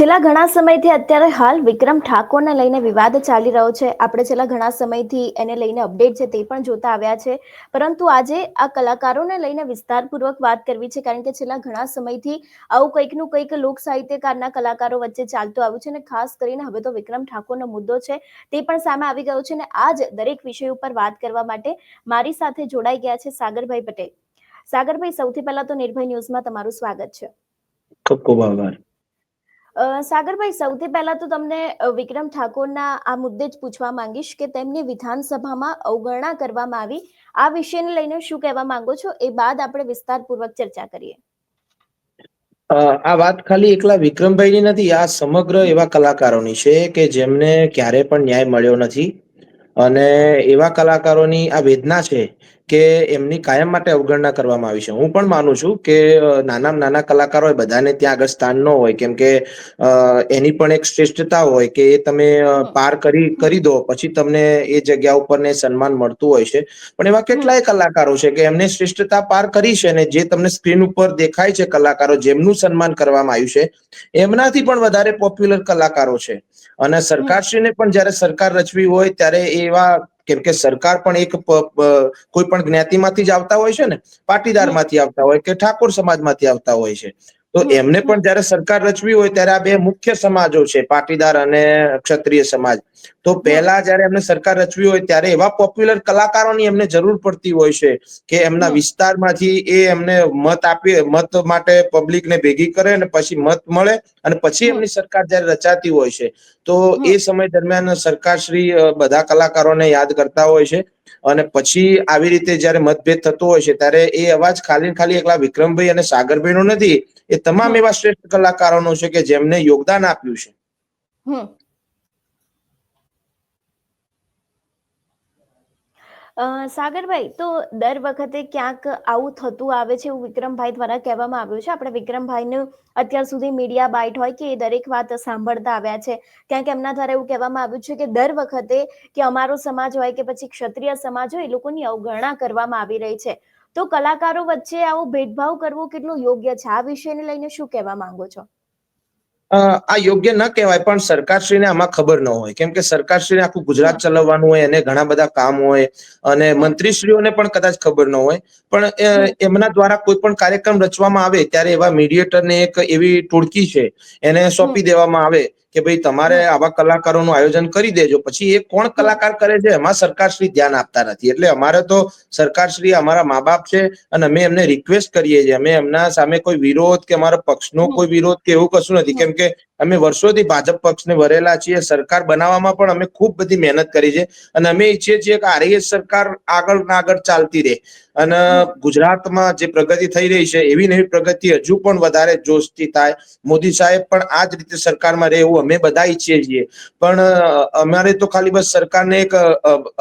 છેલ્લા ઘણા સમયથી અત્યારે હાલ વિક્રમ ઠાકોરને લઈને વિવાદ ચાલી રહ્યો છે. આપણે છેલ્લા ઘણા સમયથી એને લઈને અપડેટ છે તે પણ જોતા આવ્યા છે. પરંતુ આજે આ કલાકારોને લઈને વિસ્તારપૂર્વક વાત કરવી છે કારણ કે છેલ્લા ઘણા સમયથી આવું કંઈકનું કંઈક લોક સાહિત્યકારના કલાકારો વચ્ચે ચાલતું આવ્યું છે અને ખાસ કરીને હવે તો વિક્રમ ઠાકોરનો મુદ્દો છે તે પણ સામે આવી ગયો છે અને આજ દરેક વિષય ઉપર વાત કરવા માટે મારી સાથે જોડાઈ ગયા છે સાગરભાઈ પટેલ. સાગરભાઈ, સૌથી પહેલા તો નિર્ભય ન્યૂઝમાં તમારું સ્વાગત છે. ખૂબ ખૂબ આભાર. સાગરભાઈ, સૌથી પહેલા તો તમને વિક્રમ ઠાકોરના આ મુદ્દે જ પૂછવા માંગીશ કે તેમની વિધાનસભામાં અવગણના કરવામાં આવી. આ વિષયને લઈને શું કહેવા માંગો છો? એ બાદ આપણે વિસ્તારપૂર્વક ચર્ચા કરીએ. આ વાત ખાલી એકલા વિક્રમભાઈની નથી, આ સમગ્ર એવા કલાકારોની છે કે જેમને ક્યારે પણ ન્યાય મળ્યો નથી. અને એવા કલાકારોની આ વેદના છે કે એમની કાયમ માટે અવગણના કરવામાં આવી છે. હું પણ માનું છું કે નાના નાનામાં નાના કલાકારો હોય બધાને ત્યાં આગળ સ્થાન ન હોય કેમ કે એની પણ એક શ્રેષ્ઠતા હોય કે એ તમે પાર કરી કરી દો પછી તમને એ જગ્યા ઉપર ને સન્માન મળતું હોય છે. પણ એવા કેટલાય કલાકારો છે કે એમને શ્રેષ્ઠતા પાર કરી છે ને જે તમને સ્ક્રીન ઉપર દેખાય છે કલાકારો જેમનું સન્માન કરવામાં આવ્યું છે એમનાથી પણ વધારે પોપ્યુલર કલાકારો છે. અને સરકારશ્રીને પણ જ્યારે સરકાર રચવી હોય ત્યારે એવા કેમ કે સરકાર પણ એક કોઈ પણ જ્ઞાતિમાંથી જ આવતા હોય છે ને, પાટીદારમાંથી આવતા હોય કે ઠાકોર સમાજમાંથી આવતા હોય છે. તો એમને પણ જયારે સરકાર રચવી હોય ત્યારે આ બે મુખ્ય સમાજો છે પાટીદાર અને ક્ષત્રિય સમાજ. તો પહેલા જયારે એમને સરકાર રચવી હોય ત્યારે એવા પોપ્યુલર કલાકારોની એમને જરૂર પડતી હોય છે કે એમના વિસ્તારમાંથી એ એમને મત આપી મત માટે પબ્લિકને ભેગી કરે અને પછી મત મળે અને પછી એમની સરકાર જયારે રચાતી હોય છે. તો એ સમય દરમિયાન સરકારશ્રી શ્રી બધા કલાકારોને યાદ કરતા હોય છે અને પછી આવી રીતે જ્યારે મતભેદ થતો હોય છે ત્યારે એ અવાજ ખાલી ખાલી એકલા વિક્રમભાઈ અને સાગરભાઈ નો નથી. એ તમામ એવા શ્રેષ્ઠ કલાકારોનો છે કે જેમને યોગદાન આપ્યું છે. સાગરભાઈ, તો દર વખતે ક્યાંક આવું થતું આવે છે એવું વિક્રમભાઈ દ્વારા કહેવામાં આવ્યું છે? આપણે વિક્રમભાઈને અત્યાર સુધી મીડિયા બાઇટ હોય કે એ દરેક વાત સાંભળતા આવ્યા છે, ક્યાંક એમના દ્વારા એવું કહેવામાં આવ્યું છે કે દર વખતે કે અમારો સમાજ હોય કે પછી ક્ષત્રિય સમાજ હોય, એ લોકોની અવગણના કરવામાં આવી રહી છે. તો કલાકારો વચ્ચે આવો ભેદભાવ કરવો કેટલો યોગ્ય છે? આ વિષયને લઈને શું કહેવા માંગો છો? આ યોગ્ય ન કહેવાય પણ સરકારશ્રીને આમાં ખબર ન હોય. કેમ કે સરકારશ્રીને આખું ગુજરાત ચલાવવાનું હોય એને ઘણા બધા કામ હોય અને મંત્રીશ્રીઓને પણ કદાચ ખબર ન હોય. પણ એમના દ્વારા કોઈ પણ કાર્યક્રમ રચવામાં આવે ત્યારે એવા મીડિયેટરને એક એવી ટોળકી છે એને સોંપી દેવામાં આવે. કે ભાઈ તમારે આવા કલાકારોનું આયોજન કરી દેજો. પછી એ કોણ કલાકાર કરે છે એમાં સરકારશ્રી ધ્યાન આપતા નથી. એટલે અમારે તો સરકારશ્રી અમારા મા બાપ છે અને અમે એમને રિક્વેસ્ટ કરીએ છીએ. અમે એમના સામે કોઈ વિરોધ કે અમારા પક્ષનો કોઈ વિરોધ કે એવું કશું નથી. કેમ કે અમે વર્ષોથી ભાજપ પક્ષને વરેલા છીએ. સરકાર બનાવવામાં પણ અમે ખૂબ બધી મહેનત કરી છે. અને અમે ઈચ્છીએ છીએ કે આરએસ સરકાર આગળ ના આગળ ચાલતી રહે. અને ગુજરાતમાં જે પ્રગતિ થઈ રહી છે એવી નવી પ્રગતિ હજુ પણ વધારે જોશથી થાય. મોદી સાહેબ પણ આ જ રીતે સરકારમાં રહે એવું અમે બધા ઈચ્છીએ છીએ. પણ અમારે તો ખાલી બસ સરકારને એક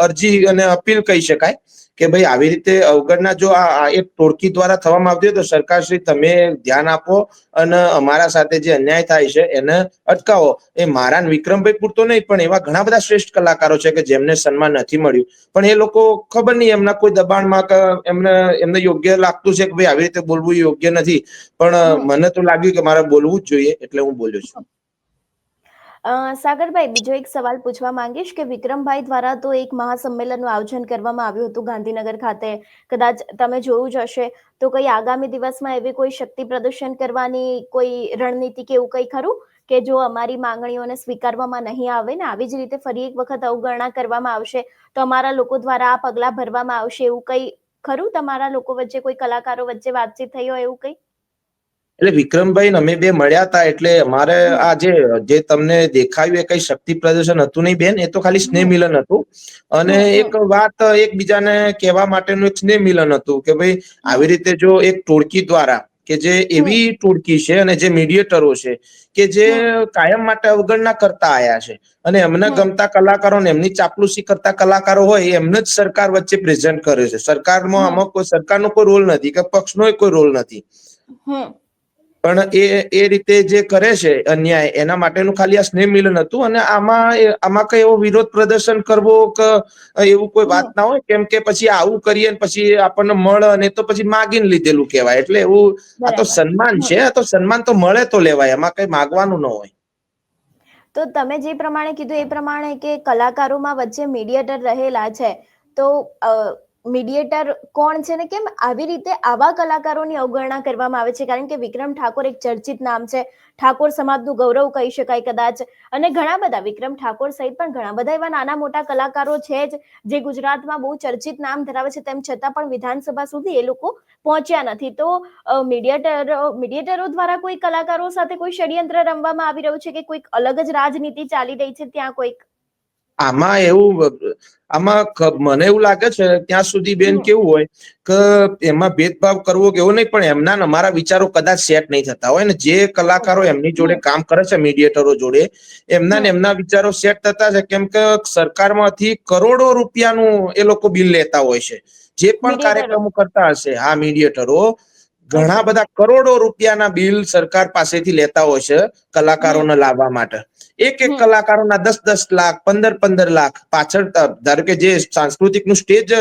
અરજી અને અપીલ કહી શકાય કે ભાઈ આવી રીતે અવગણના જો આ એક ટોળકી દ્વારા થવામાં આવતી હોય તો સરકારશ્રી તમે ધ્યાન આપો અને અમારા સાથે જે અન્યાય થાય છે એને અટકાવો. એ મારા વિક્રમભાઈ પૂરતો નહીં પણ એવા ઘણા બધા શ્રેષ્ઠ કલાકારો છે કે જેમને સન્માન નથી મળ્યું. પણ એ લોકો ખબર નહીં એમના કોઈ દબાણમાં કે એમને એમને યોગ્ય લાગતું છે કે ભાઈ આવી રીતે બોલવું યોગ્ય નથી. પણ મને તો લાગ્યું કે મારે બોલવું જ જોઈએ એટલે હું બોલ્યો છું. સાગરભાઈ, બીજો એક સવાલ પૂછવા માંગીશ કે વિક્રમભાઈ દ્વારા તો એક મહાસંમેલનનું આયોજન કરવામાં આવ્યું હતું ગાંધીનગર ખાતે. કદાચ તમે જોયું જ હશે. તો કઈ આગામી દિવસમાં એવી કોઈ શક્તિ પ્રદર્શન કરવાની કોઈ રણનીતિ કે એવું કંઈ ખરું? કે જો અમારી માંગણીઓને સ્વીકારવામાં નહીં આવે ને આવી જ રીતે ફરી એક વખત અવગણના કરવામાં આવશે, તો અમારા લોકો દ્વારા આ પગલાં ભરવામાં આવશે એવું કંઈ ખરું? તમારા લોકો વચ્ચે કોઈ કલાકારો વચ્ચે વાતચીત થઈ હોય એવું કંઈ? એટલે વિક્રમભાઈ અમે બે મળ્યા હતા એટલે અમારે. આ જે જે તમને દેખાયું એ કઈ શક્તિ પ્રદર્શન હતું નહીં બેન એ તો ખાલી સ્નેહ મિલન હતું. અને એક વાત એકબીજાને કહેવા માટેનું એક સ્નેહ મિલન હતું કે ભાઈ આવી રીતે જો એક ટોળકી દ્વારા કે જે એવી ટોળકી છે અને જે મીડિયેટરો છે કે જે કાયમ માટે અવગણના કરતા આયા છે. અને એમને ગમતા કલાકારો ને એમની ચાપલુસી કરતા કલાકારો હોય એમને જ સરકાર વચ્ચે પ્રેઝન્ટ કરે છે. સરકારમાં આમાં કોઈ સરકારનો કોઈ રોલ નથી કે પક્ષનો કોઈ રોલ નથી. પણ એ એ રીતે જે કરે છે અન્યાય એના માટેનું ખાલી આ સ્નેહ મિલન હતું અને આમાં આમાં કઈ એવો વિરોધ પ્રદર્શન કરવો કે એવું કોઈ વાત ના હોય કેમ કે પછી આવું કરીએ પછી આપણને મળે અને તો પછી માગીને લીધેલું કહેવાય. એટલે એવું આ તો સન્માન છે આ તો સન્માન તો મળે તો લેવાય એમાં કઈ માગવાનું ન હોય. તો તમે જે પ્રમાણે કીધું એ પ્રમાણે કે કલાકારોમાં વચ્ચે મીડિયેટર રહેલા છે તો મીડિયેટર કોણ છે ને કેમ આવી રીતે આવા કલાકારોની અવગણના કરવામાં આવે છે? કારણ કે વિક્રમ ઠાકોર એક ચર્ચિત નામ છે. ઠાકોર સમાજનું ગૌરવ કહી શકાય કદાચ. અને ઘણા બધા, વિક્રમ ઠાકોર સહિત પણ ઘણા બધા એવા નાના મોટા કલાકારો છે જ, જે ગુજરાતમાં બહુ ચર્ચિત નામ ધરાવે છે. તેમ છતાં પણ વિધાનસભા સુધી એ લોકો પહોંચ્યા નથી. તો મીડિયેટર મીડિયેટરો દ્વારા કોઈ કલાકારો સાથે કોઈ ષડયંત્ર રમવામાં આવી રહ્યું છે કે કોઈક અલગ જ રાજનીતિ ચાલી રહી છે? ત્યાં કોઈક આમાં એવું આમાં મને એવું લાગે છે ત્યાં સુધી બેન કેવું હોય કે એમાં ભેદભાવ કરવો કે એવું નહીં પણ એમના અમારા વિચારો કદાચ સેટ નહીં થતા હોય ને જે કલાકારો એમની જોડે કામ કરે છે મીડિયેટરો જોડે એમના ને એમના વિચારો સેટ થતા છે કેમ કે સરકારમાંથી કરોડો રૂપિયાનું એ લોકો બિલ લેતા હોય છે. જે પણ કાર્યક્રમો કરતા હશે હા મીડિયેટરો ઘણા બધા કરોડો રૂપિયાના બિલ સરકાર પાસેથી લેતા હોય છે કલાકારોને લાવવા માટે. એક એક કલાકારોના દસ દસ લાખ પંદર પંદર લાખ પાછળ ધારો કે જે સાંસ્કૃતિકનું સ્ટેજ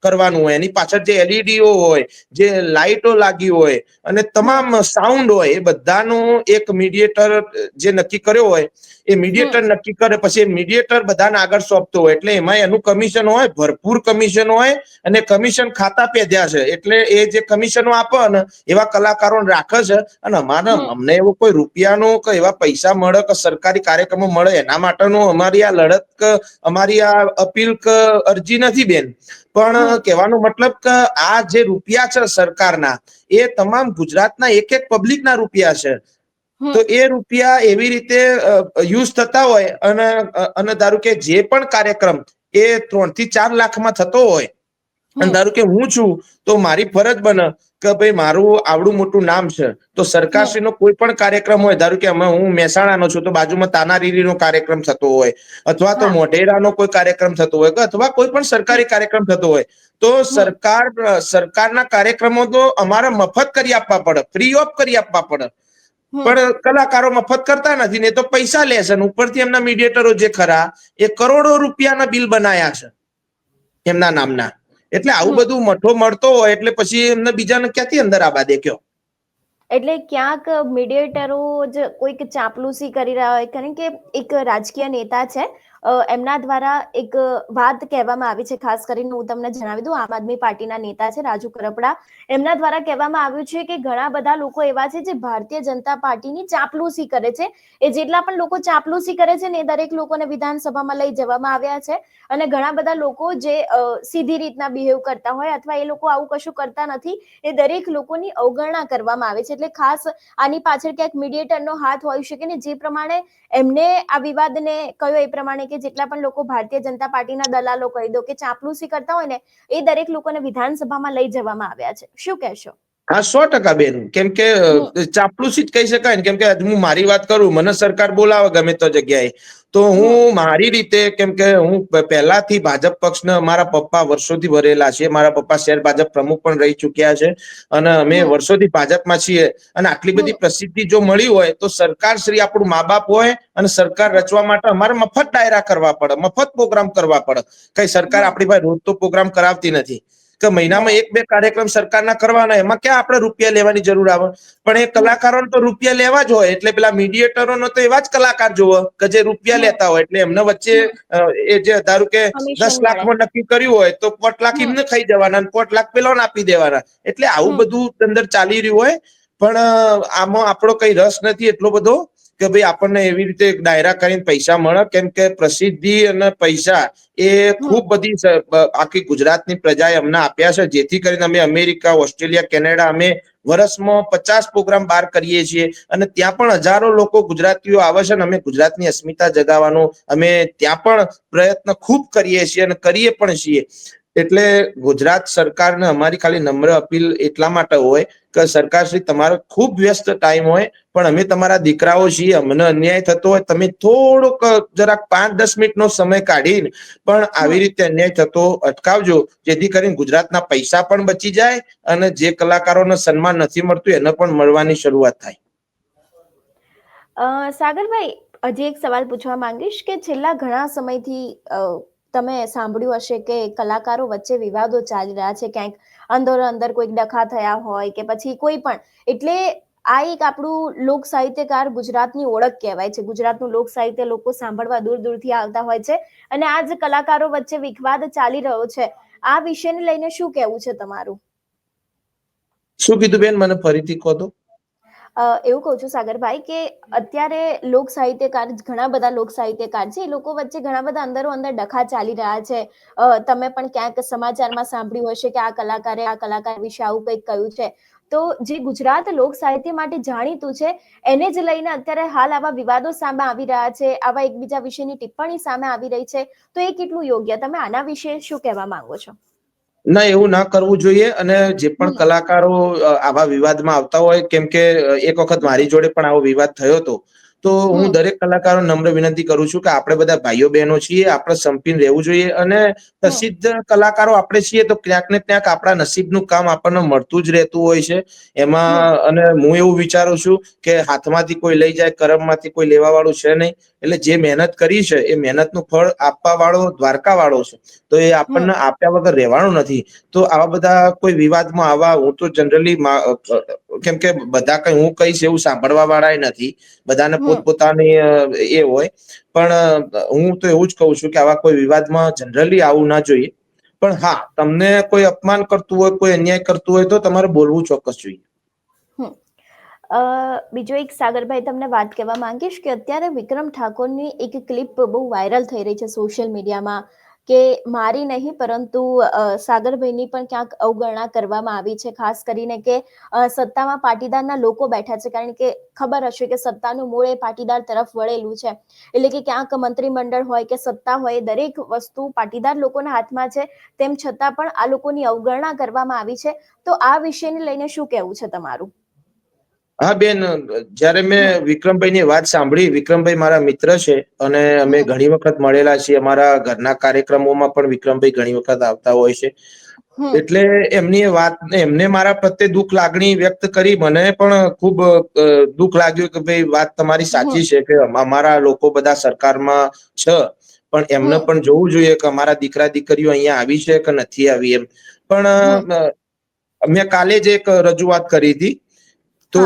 કરવાનું હોય એની પાછળ જે એલઈડીઓ હોય જે લાઇટો લાગી હોય અને તમામ સાઉન્ડ હોય એ બધાનું એક મીડિયેટર જે નક્કી કર્યો હોય એ મીડિયેટર નક્કી કરે પછી મીડિયેટર બધાને આગળ સોંપતો હોય એટલે એમાં એનું કમિશન હોય ભરપૂર કમિશન હોય અને કમિશન ખાતા પેદ્યા છે એટલે એ જે કમિશનો આપે ને એવા કલાકારો રાખે છે અને અમારે અમને એવો કોઈ રૂપિયાનો કે એવા પૈસા મળે કે સરકારી કાર્યક્રમો મળે? એના માટેનું અમારી આ લડત અમારી આ અપીલ અરજી નથી બેન. પણ કહેવાનો મતલબ કે આ જે રૂપિયા છે સરકારના એ તમામ ગુજરાતના એક એક પબ્લિકના રૂપિયા છે. તો એ રૂપિયા એવી રીતે યુઝ થતા હોય અને અને ધારો કે જે પણ કાર્યક્રમ એ ત્રણથી ચાર લાખમાં થતો હોય અને ધારો કે હું છું તો મારી ફરજ બને કે ભાઈ મારું આવડું મોટું નામ છે તો સરકારશ્રીનો કોઈ પણ કાર્યક્રમ હોય ધારો કે અમે હું મહેસાણાનો છું તો બાજુમાં તાનારીરીનો કાર્યક્રમ થતો હોય અથવા તો મોઢેરાનો કોઈ કાર્યક્રમ થતો હોય કે અથવા કોઈ પણ સરકારી કાર્યક્રમ થતો હોય તો સરકાર સરકારના કાર્યક્રમો તો અમારે મફત કરી આપવા પડે ફ્રી ઓફ કરી આપવા પડે. પણ કલાકારો મફત કરતા નથી ને તો પૈસા લે છે ઉપરથી એમના મીડિયેટરો જે ખરા એ કરોડો રૂપિયાના બિલ બનાયા છે એમના નામના. એટલે આવું બધું મઠો મળતો હોય એટલે પછી એમને બીજાને ક્યાંથી અંદર આબા દે કયો એટલે ક્યાંક મીડિયેટરો જ કોઈક ચાપલુસી કરી રહ્યા હોય. કારણ કે એક રાજકીય નેતા છે એમના દ્વારા એક વાત કહેવામાં આવી છે. ખાસ કરીને હું તમને જણાવી દઉં, આમ આદમી પાર્ટીના નેતા છે રાજુ કરપડા. એમના દ્વારા કહેવામાં આવ્યું છે કે ઘણા બધા લોકો એવા છે જે ભારતીય જનતા પાર્ટીની ચાપલુસી કરે છે. એ જેટલા પણ લોકો ચાપલુસી કરે છે ને એ દરેક લોકોને વિધાનસભામાં લઈ જવામાં આવ્યા છે. અને ઘણા બધા લોકો જે સીધી રીતના બિહેવ કરતા હોય અથવા એ લોકો આવું કશું કરતા નથી, એ દરેક લોકોની અવગણના કરવામાં આવે છે. એટલે ખાસ આની પાછળ ક્યાંક મીડિયેટરનો હાથ હોઈ શકે ને જે પ્રમાણે એમને આ વિવાદને કયો એ પ્રમાણે કે જેટલા પણ લોકો ભારતીય જનતા પાર્ટીના દલાલો કહી દો કે ચાપલુસી કરતા હોય ને, એ દરેક લોકોને વિધાનસભામાં લઈ જવામાં આવ્યા છે. શું કહેશો? હા સો ટકા બેન. કેમ કે ચાપલુસી જ કહી શકાય ને. કેમ કે હું મારી વાત કરું મને સરકાર બોલાવે ગમે તો જગ્યાએ. તો હું મારી રીતે કેમ કે હું પહેલાથી ભાજપ પક્ષને મારા પપ્પા વર્ષોથી ભરેલા છે મારા પપ્પા શહેર ભાજપ પ્રમુખ પણ રહી ચુક્યા છે. અને અમે વર્ષોથી ભાજપમાં છીએ. અને આટલી બધી પ્રસિદ્ધિ જો મળી હોય તો સરકાર શ્રી આપણું મા બાપ હોય અને સરકાર રચવા માટે અમારે મફત ડાયરા કરવા પડે મફત પ્રોગ્રામ કરવા પડે. કઈ સરકાર આપણી પાસે રોજ તો પ્રોગ્રામ કરાવતી નથી. કે મહિનામાં એક બે કાર્યક્રમ સરકારના કરવાના એમાં ક્યાં આપણે રૂપિયા લેવાની જરૂર આવે? પણ એ કલાકારોને તો રૂપિયા લેવા જ હોય એટલે પેલા મીડિયેટરોનો તો એવા જ કલાકાર જોવે કે જે રૂપિયા લેતા હોય એટલે એમને વચ્ચે એ જે ધારો કે દસ લાખમાં નક્કી કર્યું હોય તો પોટ લાખ એમને ખાઈ જવાના અને પોટ લાખ પેલોને આપી દેવાના. એટલે આવું બધું અંદર ચાલી રહ્યું હોય પણ આમાં આપણો કઈ રસ નથી એટલો બધો. કે ભાઈ આપણને એવી રીતે ડાયરા કરીને પૈસા મળે? કેમ કે પ્રસિદ્ધિ અને પૈસા એ ખૂબ બધી આખી ગુજરાતની પ્રજાએ અમને આપ્યા છે. જેથી કરીને અમે અમેરિકા ઓસ્ટ્રેલિયા કેનેડા અમે વર્ષમાં પચાસ પ્રોગ્રામ બહાર કરીએ છીએ. અને ત્યાં પણ હજારો લોકો ગુજરાતીઓ આવે છે અને અમે ગુજરાતની અસ્મિતા જગાવવાનો અમે ત્યાં પણ પ્રયત્ન ખૂબ કરીએ છીએ અને કરીએ પણ છીએ. એટલે ગુજરાત સરકારને અમારી ખાલી નમ્ર અપીલ એટલા માટે હોય કે સરકાર શ્રી તમારો ખૂબ વ્યસ્ત ટાઈમ હોય પણ અમે તમારા દીકરાઓ છીએ અમને અન્યાય થતો હોય તમે થોડોક જરાક પાંચ દસ મિનિટનો સમય કાઢીને પણ આવી રીતે અન્યાય થતો અટકાવજો જેથી કરીને ગુજરાતના પૈસા પણ બચી જાય અને જે કલાકારોને સન્માન નથી મળતું એને પણ મળવાની શરૂઆત થાય. અ, સાગરભાઈ હજી એક સવાલ પૂછવા માંગીશ કે છેલ્લા ઘણા સમયથી તમે સાંભળ્યું હશે કે કલાકારો વચ્ચે વિવાદો ચાલી રહ્યા છે, ક્યાંક અંદરો અંદર કોઈક ડખા થયા હોય કે પછી કોઈ પણ. એટલે આ એક આપણું લોક સાહિત્યકાર ગુજરાતની ઓળખ કહેવાય છે. ગુજરાતનું લોક સાહિત્ય લોકો સાંભળવા દૂર દૂરથી આવતા હોય છે અને આ જ કલાકારો વચ્ચે વિવાદ ચાલી રહ્યો છે. આ વિષયને લઈને શું કહેવું છે તમારું? શું કીધું બેન? મને ફરીથી કહો તો. એવું કહું છું સાગરભાઈ કે અત્યારે લોક સાહિત્યકાર, ઘણા બધા લોક સાહિત્યકાર છે, એ લોકો વચ્ચે ઘણા બધા અંદરો અંદર ડખા ચાલી રહ્યા છે. તમે પણ ક્યાંક સમાચારમાં સાંભળ્યું હશે કે આ કલાકારે આ કલાકાર વિશે આવું કંઈક કહ્યું છે. તો જે ગુજરાત લોક સાહિત્ય માટે જાણીતું છે, એને જ લઈને અત્યારે હાલ આવા વિવાદો સામે આવી રહ્યા છે, આવા એકબીજા વિશેની ટિપ્પણી સામે આવી રહી છે. તો એ કેટલું યોગ્ય? તમે આના વિશે શું કહેવા માંગો છો? ના એવું ના કરવું જોઈએ અને જે પણ કલાકારો આવા વિવાદમાં આવતા હોય કેમ કે એક વખત મારી જોડે પણ આવો વિવાદ થયો હતો. તો હું દરેક કલાકારો નમ્ર વિનંતી કરું છું કે આપણે બધા ભાઈઓ બહેનો છીએ આપણે સંપીને રહેવું જોઈએ અને પ્રસિદ્ધ કલાકારો આપણે છીએ તો ક્યાંક ને ક્યાંક આપણા નસીબનું કામ આપણને મળતું જ રહેતું હોય છે. એમાં અને હું એવું વિચારું છું કે હાથમાંથી કોઈ લઈ જાય કરમમાંથી કોઈ લેવા વાળું છે નહીં. એટલે જે મહેનત કરી છે એ મહેનતનું ફળ આપવા વાળો દ્વારકા વાળો છે. તો એ આપણને આપ્યા વગર રહેવાનું નથી. તો આવા બધા કોઈ વિવાદમાં આવા હું તો જનરલી કેમ કે બધા કઈ હું કહીશ એવું સાંભળવા વાળા નથી. બધાને. પોતપોતાની એ હોય. પણ હું તો એવું જ કહું છું કે આવા કોઈ વિવાદમાં જનરલી આવું ના જોઈએ. પણ હા, તમને કોઈ અપમાન કરતું હોય, કોઈ અન્યાય કરતું હોય તો તમારે બોલવું ચોક્કસ જોઈએ. બીજો એક સાગરભાઈ તમને વાત કહેવા માંગીશ કે અત્યારે વિક્રમ ઠાકોરની એક ક્લિપ બહુ વાયરલ થઈ રહી છે સોશિયલ મીડિયામાં કે મારી નહીં, પરંતુ સાગરભાઈની પણ ક્યાંક અવગણના કરવામાં આવી છે, ખાસ કરીને કે સત્તામાં પાટીદારના લોકો બેઠા છે, કારણ કે ખબર હશે કે સત્તાનું મૂળ એ પાટીદાર તરફ વળેલું છે. એટલે કે ક્યાંક મંત્રીમંડળ હોય કે સત્તા હોય દરેક વસ્તુ પાટીદાર લોકોના હાથમાં છે, તેમ છતાં પણ આ લોકોની અવગણના કરવામાં આવી છે. તો આ વિષયને લઈને શું કહેવું છે તમારું? હા બેન જ્યારે મેં વિક્રમભાઈની વાત સાંભળી વિક્રમભાઈ મારા મિત્ર છે અને અમે ઘણી વખત મળેલા છીએ. અમારા ઘરના કાર્યક્રમોમાં પણ વિક્રમભાઈ ઘણી વખત આવતા હોય છે. એટલે એમની વાત એમને મારા પ્રત્યે દુઃખ લાગણી વ્યક્ત કરી મને પણ ખૂબ દુઃખ લાગ્યું કે ભાઈ વાત તમારી સાચી છે કે અમારા લોકો બધા સરકારમાં છે પણ એમને પણ જોવું જોઈએ કે અમારા દીકરા દીકરીઓ અહીંયા આવી છે કે નથી આવી એમ. પણ. મેં કાલે જ એક રજૂઆત કરી હતી. તો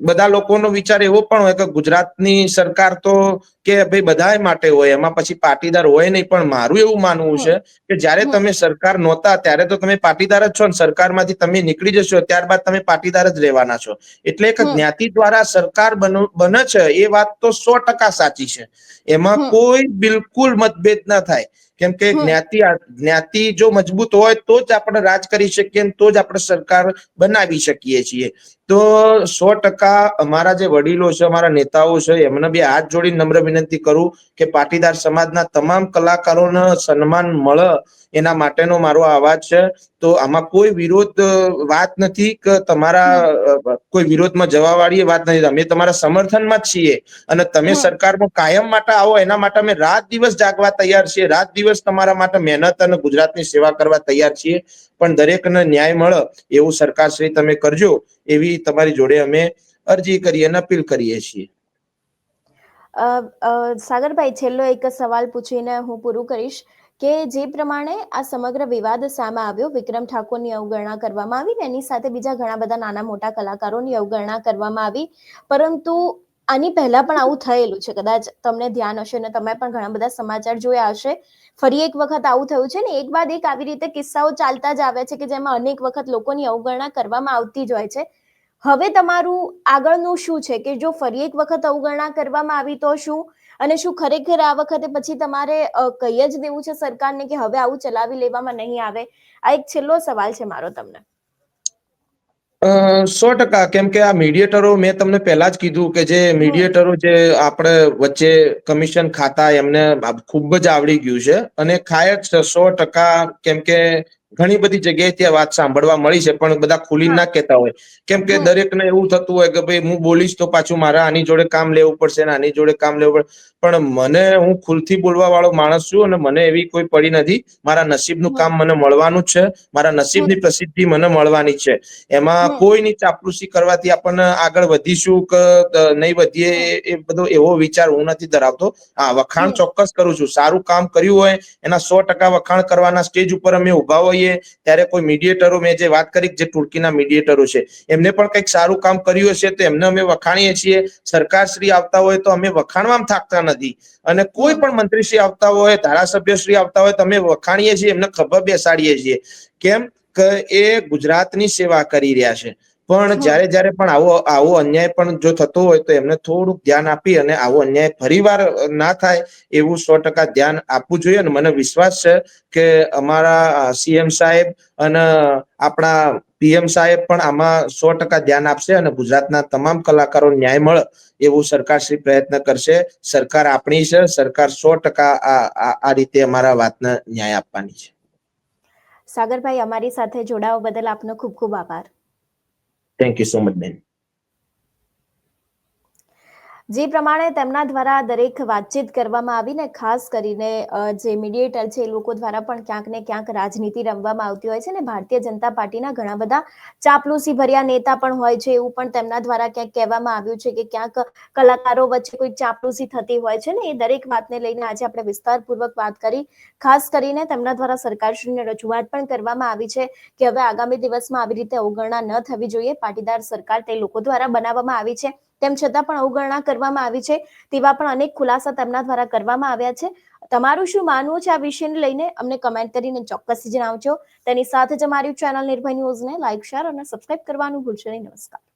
બધા લોકોનો વિચાર એવો પણ હોય કે ગુજરાતની સરકાર તો કે ભાઈ બધા માટે હોય એમાં પછી પાટીદાર હોય નહીં. પણ મારું એવું માનવું છે કે જ્યારે તમે સરકાર નહોતા ત્યારે તો તમે પાટીદાર જ છો ને. સરકારમાંથી તમે નીકળી જશો ત્યારબાદ તમે પાટીદાર જ રહેવાના છો. એટલે એક. જ્ઞાતિ દ્વારા સરકાર બને છે એ વાત તો સો ટકા સાચી છે. એમાં કોઈ બિલકુલ મતભેદ ના થાય. કેમ કે જ્ઞાતિ જ્ઞાતિ જો મજબૂત હોય તો જ આપણે રાજ કરી શકીએ તો જ આપણે સરકાર બનાવી શકીએ છીએ. તો સો ટકા અમારા જે વડીલો છે અમારા નેતાઓ છે એમને બી હાથ જોડી નમ્ર વિનંતી કરું કે પાટીદાર સમાજના તમામ કલાકારોને સન્માન મળે એના માટેનો મારો અવાજ છે. તો આમાં કોઈ વિરોધ વાત નથી કે તમારા કોઈ વિરોધમાં જવા વાળી વાત નથી. અમે તમારા સમર્થનમાં જ છીએ અને તમે સરકારમાં કાયમ માટે આવો. એના માટે અમે રાત દિવસ જાગવા તૈયાર છીએ. રાત દિવસ તમારા માટે મહેનત અને ગુજરાતની સેવા કરવા તૈયાર છીએ. પણ દરેકને ન્યાય મળે એવું સરકાર શ્રી તમે કરજો. એવી તમારી જોડે અમે અરજી કરીએ અને અપીલ કરીએ છીએ. સાગરભાઈ છેલ્લો એક સવાલ પૂછીને હું પૂરું કરીશ. કે જે પ્રમાણે આ સમગ્ર વિવાદ સામે આવ્યો, વિક્રમ ઠાકોરની અવગણના કરવામાં આવી ને એની સાથે બીજા ઘણા બધા નાના મોટા કલાકારોની અવગણના કરવામાં આવી. પરંતુ આની પહેલા પણ આવું થયેલું છે. કદાચ તમને ધ્યાન હશે ને તમે પણ ઘણા બધા સમાચાર જોયા હશે. ફરી એક વખત આવું થયું છે ને, એક બાદ એક આવી રીતે કિસ્સાઓ ચાલતા જ આવે છે કે જેમાં અનેક વખત લોકોની અવગણના કરવામાં આવતી જ હોય છે. હવે તમારું આગળનું શું છે? કે જો ફરી એક વખત અવગણના કરવામાં આવી તો શું? અને શું ખરેખર આ વખતે પછી તમારે કહી જ દેવું છે સરકારને કે હવે આવું ચલાવી લેવામાં નહીં આવે? આ એક છેલ્લો સવાલ છે મારો તમને. સો ટકા. કેમ કે આ મીડિયેટરો, મેં તમને પહેલા જ કીધું કે જે મીડિયેટરો જે આપણે વચ્ચે કમિશન ખાતા એમને ખૂબ જ આવડી ગયું છે. અને ખાય જ છે સો ટકા. કેમ કે ઘણી બધી જગ્યાએ આ વાત સાંભળવા મળી છે પણ બધા ખુલી ના કહેતા હોય. કેમ કે દરેકને એવું થતું હોય કે ભાઈ હું બોલીશ તો પાછું મારા આની જોડે કામ લેવું પડશે ને આની જોડે કામ લેવું પડશે. પણ મને હું ખુલથી બોલવા વાળો માણસ છું અને મને એવી કોઈ પડી નથી. મારા નસીબનું કામ મને મળવાનું છે. મારા નસીબની પ્રસિદ્ધિ મને મળવાની છે. એમાં કોઈની ચાપલુસી કરવાથી આપણને આગળ વધીશું કે નહીં વધીએ એ બધો એવો વિચાર હું નથી ધરાવતો. હા વખાણ ચોક્કસ કરું છું. સારું કામ કર્યું હોય એના સો ટકા વખાણ કરવાના સ્ટેજ ઉપર અમે ઊભા હોઈએ મળીએ ત્યારે કોઈ મીડિયેટરો મેં જે વાત કરી જે તુર્કીના મીડિયેટરો છે, એમને પણ કંઈક સારું કામ કર્યું હશે તો એમને અમે વખાણીએ છીએ. સરકારશ્રી આવતા હોય તો અમે વખાણવામાં થાકતા નથી. અને કોઈ પણ મંત્રીશ્રી આવતા હોય, ધારાસભ્યશ્રી આવતા હોય તો અમે વખાણીએ છીએ, એમને ખબર બેસાડીએ છીએ. કેમ? કે એ ગુજરાતની સેવા કરી રહ્યા છે. પણ જ્યારે જ્યારે પણ આવો આવો અન્યાય પણ જો થતો હોય તો એમને થોડુંક ધ્યાન આપી અને આવો અન્યાય ફરીવાર ના થાય એવું સો ટકા ધ્યાન આપવું જોઈએ અને મને વિશ્વાસ છે કે અમારા સીએમ સાહેબ અને આપણા પીએમ સાહેબ પણ આમાં સો ટકા ધ્યાન આપશે અને ગુજરાતના તમામ કલાકારો ન્યાય મળે એવું સરકાર શ્રી પ્રયત્ન કરશે. સરકાર આપણી છે સરકાર સો ટકા આ રીતે અમારા વાતને ન્યાય આપવાની છે. સાગરભાઈ અમારી સાથે જોડાવા બદલ આપનો ખૂબ ખૂબ આભાર. થેન્ક યુ સો મચ બેન જે પ્રમાણે તેમના દ્વારા દરેક વાતચીત કરવામાં આવી ને ખાસ કરીને જે મીડિયેટર છે, એ લોકો દ્વારા પણ ક્યાંક ને ક્યાંક રાજનીતિ રમવામાં આવતી હોય છે ને, ભારતીય જનતા પાર્ટીના ઘણા બધા ચાપલુસી ભર્યા નેતા પણ હોય છે, એવું પણ તેમના દ્વારા ક્યાંક કહેવામાં આવ્યું છે કે ક્યાંક કલાકારો વચ્ચે કોઈ ચાપલુસી થતી હોય છે ને, એ દરેક વાતને લઈને આજે આપણે વિસ્તારપૂર્વક વાત કરી. ખાસ કરીને તેમના દ્વારા સરકારશ્રીને રજૂઆત પણ કરવામાં આવી છે કે હવે આગામી દિવસમાં આવી રીતે અવગણના ન થવી જોઈએ. પાટીદાર સરકાર તે લોકો દ્વારા બનાવવામાં આવી છે. તેમ છતાં પણ અવગણના કરવામાં આવી છે. તેવા પણ અનેક ખુલાસા તેમના દ્વારા કરવામાં આવ્યા છે. તમારું શું માનવું છે આ વિષયને લઈને? અમને કમેન્ટ કરીને ચોક્કસથી જણાવજો. તેની સાથે જ અમારી ચેનલ નિર્ભય ન્યૂઝને લાઇક શેર અને સબસ્ક્રાઇબ કરવાનું ભૂલશો નહીં. નમસ્કાર.